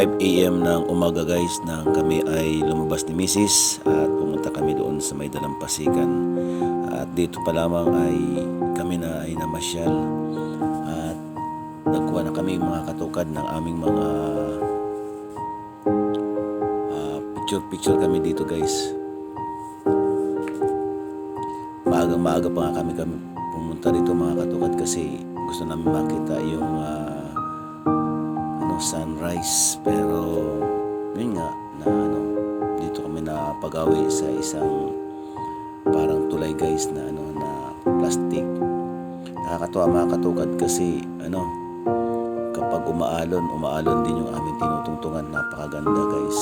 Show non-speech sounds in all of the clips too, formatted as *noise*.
5 a.m. ng umaga guys nang kami ay lumabas ni Mrs. at pumunta kami doon sa may dalampasigan. At dito pa lamang ay kami na ay namasyal at nagkuha na kami mga katukad ng aming mga ah, picture-picture kami dito guys. Maagang maaga pa nga kami, kami pumunta dito mga katukad kasi gusto namin makita yung ano sunrise. Pero yun nga na ano dito kami na pagawi sa isang parang tulay guys na ano na plastic. Nakakatuwa mga katukad kasi ano kapag umaalon umaalon din yung aming tinutungtungan. Napakaganda guys.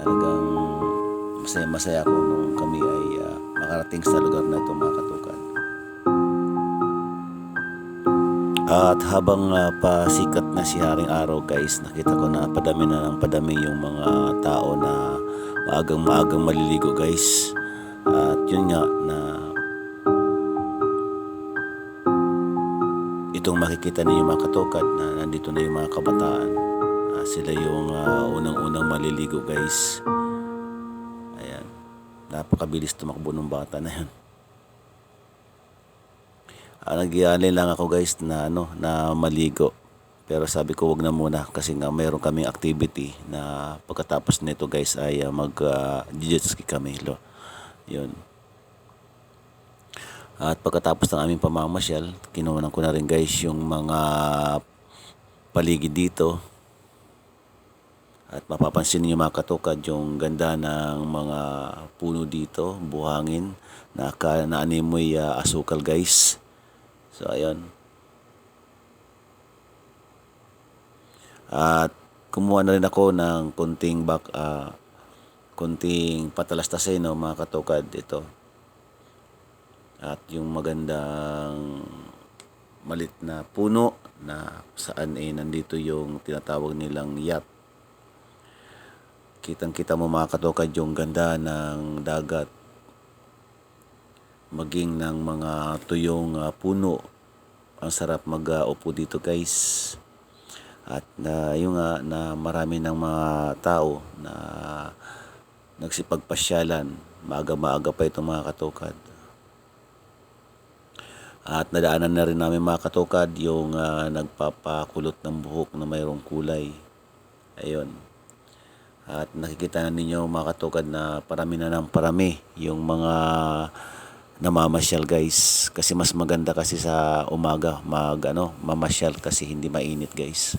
Talagang masaya masaya ako nung kami ay ah, makarating sa lugar na ito mga katukad At habang ah, pasikat na si Haring Araw guys, nakita ko na padami na ng padami yung mga tao na maagang maagang maliligo guys. At yun nga na itong makikita ninyo mga katokad na nandito na yung mga kabataan. Ah, sila yung ah, unang-unang maliligo guys. Ayan. Napakabilis tumakbo ng bata na yun. Ah, nagyalin lang ako guys na ano na maligo. Pero sabi ko wag na muna kasi nga mayroon kaming activity na pagkatapos nito guys ay uh, mag uh, ski kami lo. 'Yun. At pagkatapos ng aming pamamasyal, kinuha ko na rin guys yung mga paligid dito. At mapapansin niyo mga katukad yung ganda ng mga puno dito, buhangin na, na animoy uh, asukal guys. So, ayun. At kumuha na rin ako ng kunting bak, ah, kunting patalastasay no, mga katukad ito. At yung magandang malit na puno na saan eh nandito yung tinatawag nilang yacht. Kitang-kita mo mga katukad yung ganda ng dagat maging ng mga tuyong ah, puno. Ang sarap mag-upo dito guys. At na yung nga na marami ng mga tao na nagsipagpasyalan. Maaga-maaga pa itong mga katukad. At nadaanan na rin namin mga katukad yung ah, nagpapakulot ng buhok na mayroong kulay. Ayun. At nakikita na ninyo mga katukad na parami na ng parami yung mga namamasyal guys kasi mas maganda kasi sa umaga mag ano mamasyal kasi hindi mainit guys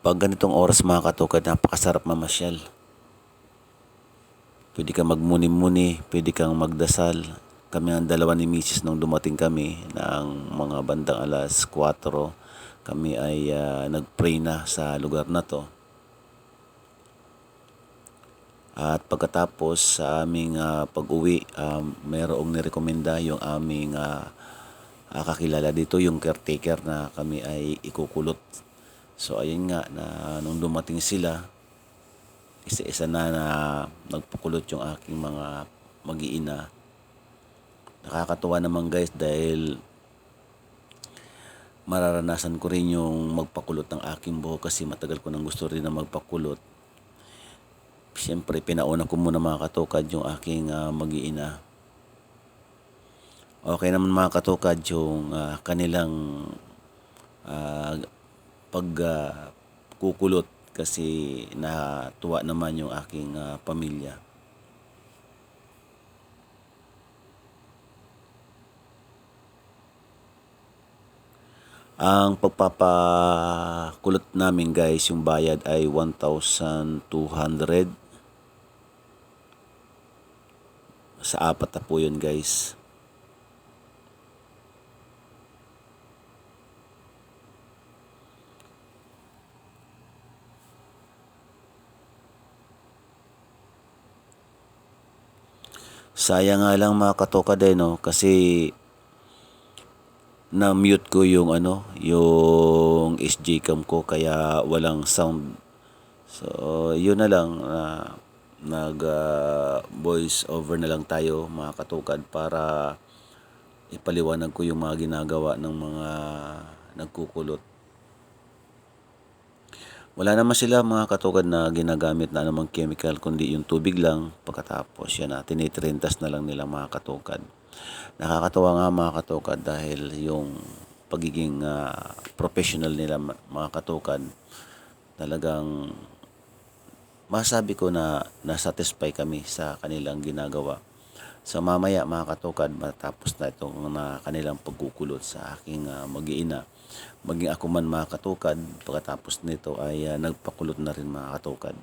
Pag ganitong oras mga katukad, napakasarap mamasyal. Pwede kang magmuni-muni, pwede kang magdasal. Kami ang dalawa ni Mrs. nung dumating kami ng mga bandang alas 4. Kami ay ah, nag-pray na sa lugar na to. At pagkatapos sa aming ah, pag-uwi, um, mayroong nirekomenda yung aming ah, kakilala dito, yung caretaker na kami ay ikukulot. So ayun nga na nung dumating sila, isa-isa na na nagpakulot yung aking mga mag-iina. Nakakatuwa naman guys dahil mararanasan ko rin yung magpakulot ng aking buhok kasi matagal ko nang gusto rin na magpakulot. Siyempre, pinauna ko muna mga katukad yung aking ah, mag-iina. Okay naman mga katukad yung ah, kanilang pag ah, kukulot kasi natuwa naman yung aking ah, pamilya. Ang pagpapakulot namin guys, yung bayad ay 1,200. Sa apat na po yun guys. Sayang nga lang mga katoka din no kasi na-mute ko yung ano, yung SJ cam ko kaya walang sound So, yun na lang. ah, nag ah, voice over na lang tayo mga katukad para ipaliwanag ko yung mga ginagawa ng mga nagkukulot. Wala naman sila mga katukad na ginagamit na anumang chemical kundi yung tubig lang pagkatapos yan na tinitrintas na lang nila mga katukad. Nakakatuwa nga mga katukad dahil yung pagiging ah, professional nila mga katukad talagang masabi ko na nasatisfy kami sa kanilang ginagawa. So mamaya mga katukad, matapos na itong na kanilang pagkukulot sa aking uh, mag-iina, maging ako man mga katukad, pagkatapos nito ay ah, nagpakulot na rin mga katukad.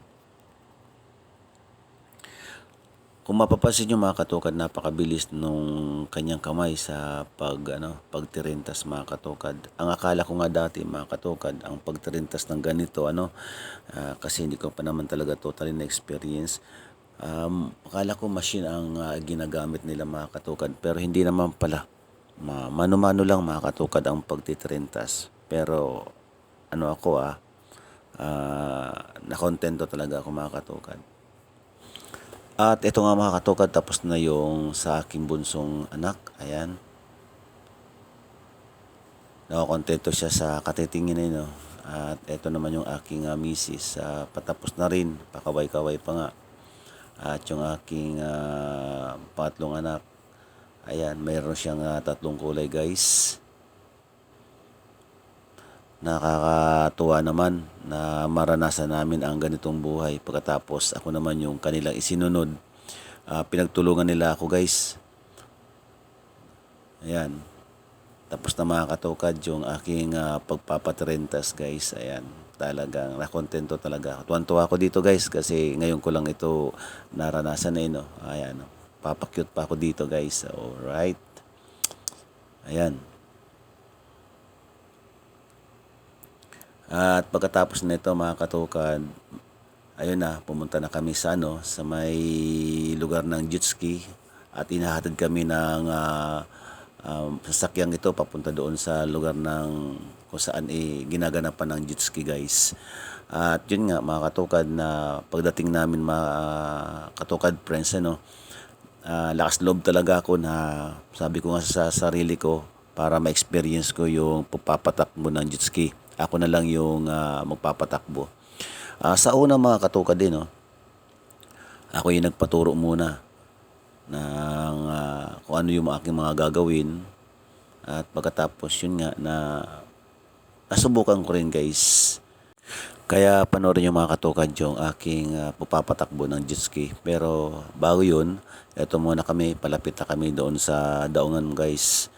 Kung mapapansin nyo mga katukad, napakabilis nung kanyang kamay sa pag, ano, pagtirintas mga katukad. Ang akala ko nga dati mga katukad, ang pagtirintas ng ganito, ano, ah, kasi hindi ko pa naman talaga totally na-experience. Um, akala ko machine ang ah, ginagamit nila mga katukad, pero hindi naman pala. Ma mano-mano lang mga katukad ang pagtitrintas. Pero ano ako ah, ah nakontento talaga ako mga katukad. At ito nga mga katukad, tapos na yung sa aking bunsong anak. Ayan. Nakakontento siya sa katitingin na. No? At ito naman yung aking uh, misis. Uh, patapos na rin. Pakaway-kaway pa nga. At yung aking uh, pangatlong anak. Ayan, mayroon siyang uh, tatlong kulay guys. Nakakatuwa naman na maranasan namin ang ganitong buhay. Pagkatapos ako naman yung kanilang isinunod. Uh, pinagtulungan nila ako guys. Ayan. Tapos na mga katukad yung aking uh, pagpapatrentas guys. Ayan. Talagang nakontento talaga. Tuwan-tuwa ako dito guys kasi ngayon ko lang ito naranasan na ino. Ayan. Papakyut pa ako dito guys. Alright. Ayan. At pagkatapos nito mga katukad, ayun na, pumunta na kami sa ano, sa may lugar ng Jutski at inahatid kami ng uh, um, sasakyang ito papunta doon sa lugar ng kung saan eh, ginaganapan ng Jutski guys. At yun nga mga katukad na pagdating namin mga uh, katukad friends ano, uh, lakas loob talaga ako na sabi ko nga sa sarili ko para ma-experience ko yung pagpapatakbo ng jet ski. Ako na lang yung uh, magpapatakbo. Uh, sa una mga katukad din, no, ako yung nagpaturo muna ng uh, kung ano yung aking mga gagawin. At pagkatapos yun nga na nasubukan ko rin guys. Kaya panoorin yung mga katukad yung aking uh, pupapatakbo ng jet ski. Pero bago yun, eto muna kami, palapit na kami doon sa daungan guys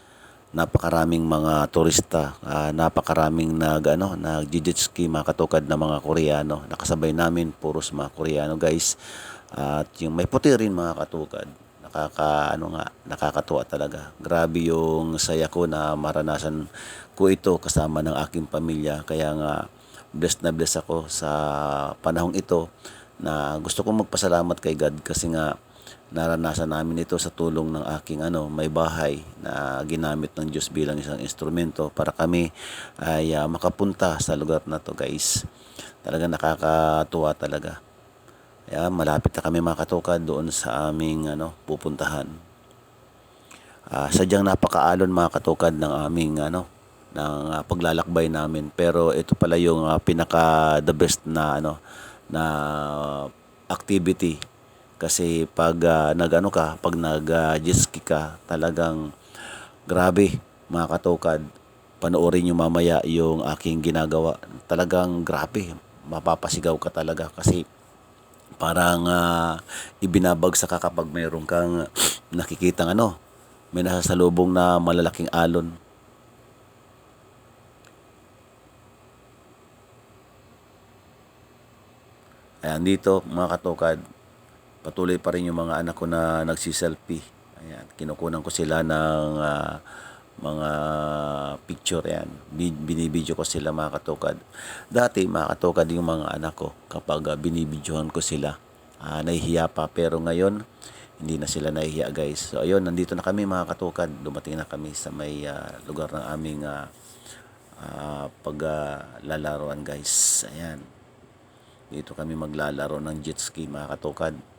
napakaraming mga turista, uh, napakaraming nag ano, nag jet ski mga na mga Koreano. Nakasabay namin puros mga Koreano guys. At yung may puti rin mga katukad. Nakaka ano nga, nakakatuwa talaga. Grabe yung saya ko na maranasan ko ito kasama ng aking pamilya. Kaya nga blessed na blessed ako sa panahong ito na gusto kong magpasalamat kay God kasi nga naranasan namin ito sa tulong ng aking ano, may bahay na ginamit ng Diyos bilang isang instrumento para kami ay uh, makapunta sa lugar na to guys. Talaga nakakatuwa talaga. Kaya malapit na kami makatukad doon sa aming ano, pupuntahan. Uh, sadyang napakaalon mga katukad ng aming ano, ng uh, paglalakbay namin pero ito pala yung uh, pinaka the best na ano na activity kasi pag uh, nag-ano ka, pag nag-jet ski ka, talagang grabe mga katukad. Panoorin nyo mamaya yung aking ginagawa. Talagang grabe. Mapapasigaw ka talaga kasi parang uh, ibinabagsak ka kapag mayroon kang *clears throat* nakikitang ano, may nasasalubong na malalaking alon. Ayan dito mga katukad, patuloy pa rin yung mga anak ko na nagsiselfie. Ayan, kinukunan ko sila ng uh, mga picture yan. Binibidyo ko sila mga katukad. Dati mga katukad yung mga anak ko kapag uh, binibidyohan ko sila. Uh, nahihiya pa pero ngayon hindi na sila nahihiya guys. So ayun, nandito na kami mga katukad. Dumating na kami sa may uh, lugar ng aming uh, uh, paglalaruan uh, guys. Ayan. Dito kami maglalaro ng jet ski mga katukad.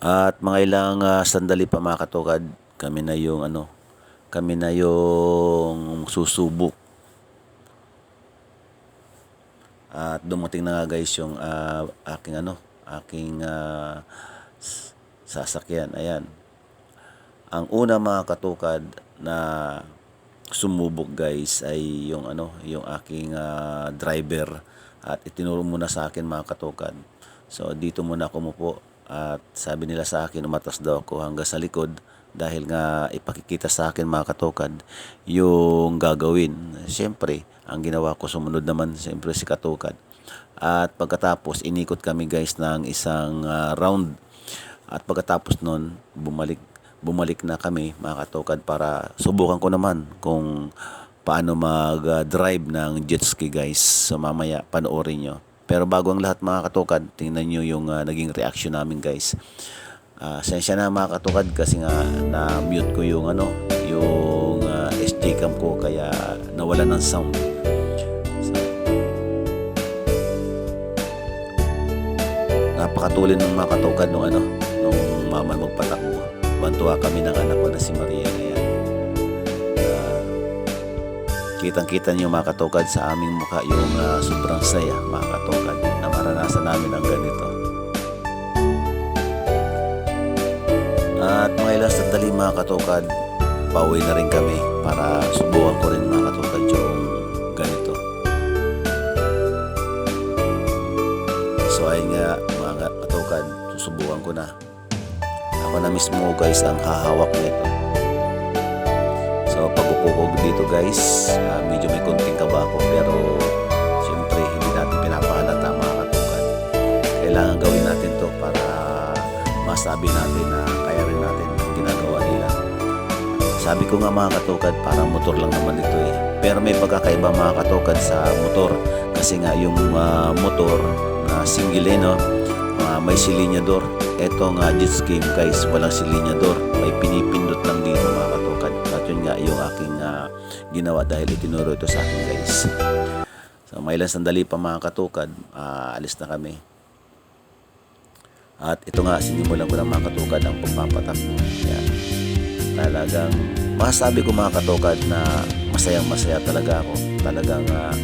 At mga ilang ah, sandali pa mga katukad, kami na yung ano, kami na yung susubok. At dumating na nga guys yung ah, aking ano, aking s- sasakyan. Ayan. Ang una mga katukad na sumubok guys ay yung ano, yung aking ah, driver at itinuro muna sa akin mga katukad. So dito muna ako umupo at sabi nila sa akin umatas daw ako hanggang sa likod dahil nga ipakikita sa akin mga katukad yung gagawin. Siyempre, ang ginawa ko sumunod naman siyempre si katukad. At pagkatapos inikot kami guys ng isang ah, round at pagkatapos nun, bumalik bumalik na kami mga katukad para subukan ko naman kung paano mag-drive ng jet ski guys. So mamaya panoorin nyo. Pero bago ang lahat mga katukad, tingnan nyo yung ah, naging reaction namin guys. Ah, sensya na mga katukad kasi nga na-mute ko yung ano, yung ah, SD cam ko kaya nawala ng sound. So, napakatulin ng mga katukad nung ano, nung mama magpatakbo. Bantuwa kami ng anak ko na si Maria. Ayan. Kitang-kita niyo mga katukad sa aming mukha yung ah, sobrang saya mga katukad na maranasan namin ang ganito. At mga ilang sandali mga katukad, pauwi na rin kami para subukan ko rin mga katukad yung ganito. So ayun nga mga katukad, susubukan ko na. Ako na mismo guys ang hahawak nito. So pag upo ko dito guys, ah, medyo may konting kaba ako pero siyempre hindi natin pinapahalata mga katukad. Kailangan gawin natin to para masabi natin na kaya rin natin ang ginagawa nila. Sabi ko nga mga katukad, parang motor lang naman ito eh. Pero may pagkakaiba mga katukad sa motor. Kasi nga yung ah, motor na single eh, no? Ah, may silinyador. Ito nga jet ski guys, walang silinyador. May pinipindot lang dito mga katukad. At yun nga yung aking ginawa dahil itinuro ito sa akin guys. So may ilang sandali pa mga katukad, ah, alis na kami. At ito nga, sinimulan ko ng mga katukad ang pagpapatakbo. Yan. Talagang, masasabi ko mga katukad na masayang masaya talaga ako. Talagang ah,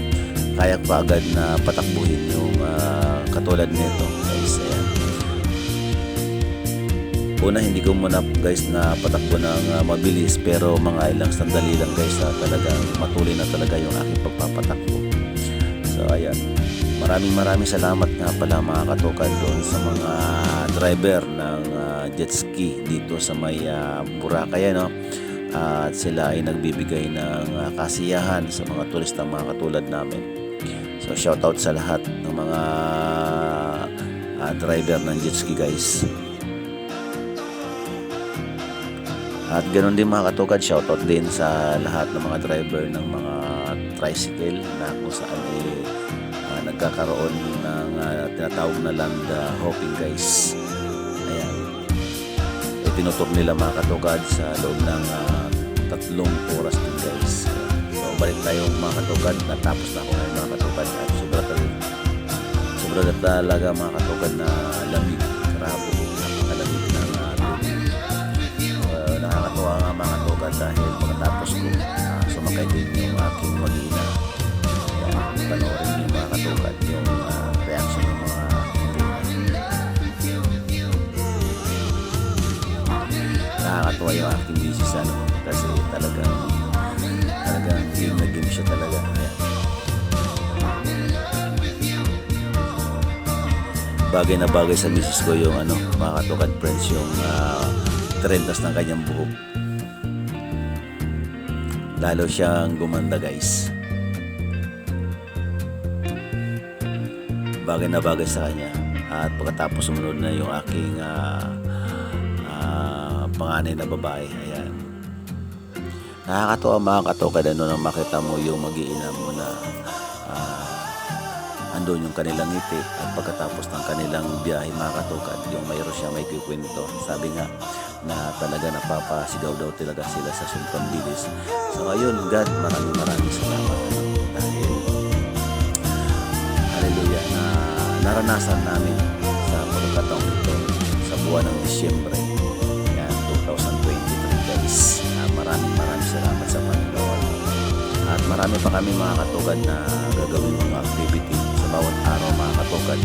kaya ko agad na patakbuhin yung ah, katulad nito. Guys, ayan. Una, hindi ko muna guys na patakbo ng ah, mabilis pero mga ilang sandali lang guys na talagang matuloy na talaga yung aking pagpapatakbo. So ayan, maraming maraming salamat nga pala mga katukan doon sa mga driver ng ah, jet ski dito sa may uh, Boracay no. At sila ay nagbibigay ng ah, kasiyahan sa mga turista mga katulad namin. So shoutout sa lahat ng mga ah, driver ng jet ski guys. At ganoon din mga katukad, shoutout din sa lahat ng mga driver ng mga tricycle na kung saan eh, ah, nagkakaroon ng ah, tinatawag na land ah, hopping guys. Ayan. E, tinutok nila mga katukad sa loob ng ah, tatlong oras din guys. So balik tayo mga katukad, natapos na ako ngayon mga katukad at sobra talaga, sobra na talaga mga katukad na lamig, tugan dahil pagkatapos ko uh, sumakay din yung aking mag-ina. Kaya panoorin niyo mga katugan yung uh, reaction ng mga nakakatuwa yung aking misis ano kasi talagang talagang game na game siya talaga. Bagay na bagay sa misis ko yung ano, mga katukan friends yung uh, trendas ng kanyang buhok. Lalo siyang gumanda guys. Bagay na bagay sa kanya. At pagkatapos sumunod na yung aking ah, ah, panganay na babae. Ayan. Nakakatawa mga katoka ano nang makita mo yung mag-iina mo na ah, andun yung kanilang ngiti at pagkatapos ng kanilang biyahe mga katukad yung mayroon siya may kikwento sabi nga na talaga napapasigaw daw talaga sila sa Sultan Bilis. So ayun, God, maraming maraming salamat. Dahil hallelujah na naranasan namin sa pagkakataong ito sa buwan ng Disyembre yan 2023 guys. Ah, maraming maraming salamat sa Panginoon. At marami pa kami mga katugad na gagawin mga activity. Sa bawat araw mga katugad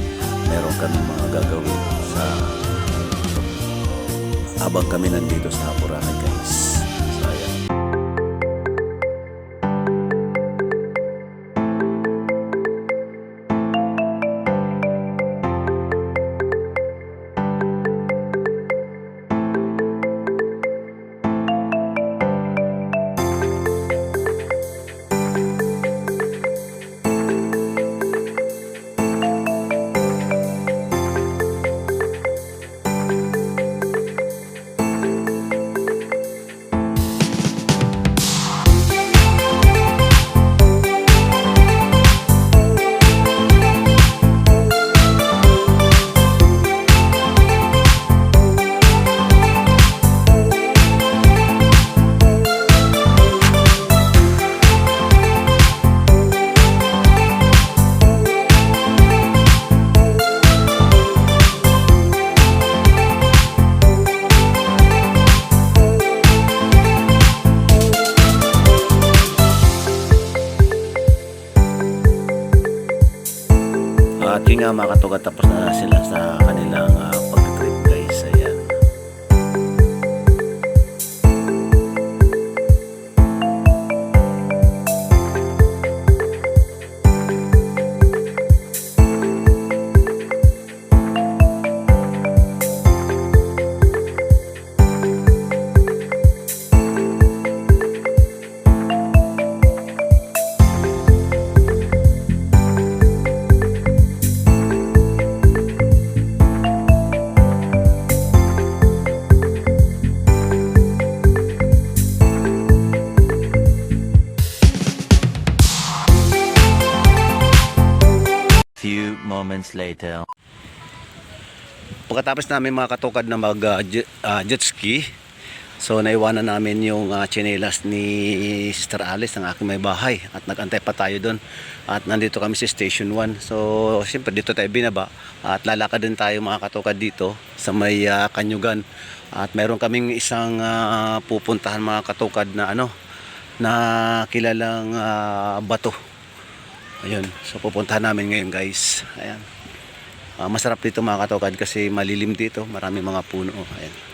meron kami mga gagawin sa habang kami nandito sa Boracay yun nga mga katugad tapos na sila sa kanilang uh, pag-trip moments later. Pagkatapos namin mga katukad na mag uh, jet, ski, so naiwanan namin yung uh, chinelas ni Sister Alice ng aking may bahay at nagantay pa tayo doon at nandito kami sa Station 1 so siyempre dito tayo binaba at lalakad din tayo mga katukad dito sa may uh, Kanyugan. At meron kaming isang uh, pupuntahan mga katukad na ano na kilalang uh, bato ayun so pupuntahan namin ngayon guys ayan Ah, masarap dito mga katokad kasi malilim dito, marami mga puno. Ayan.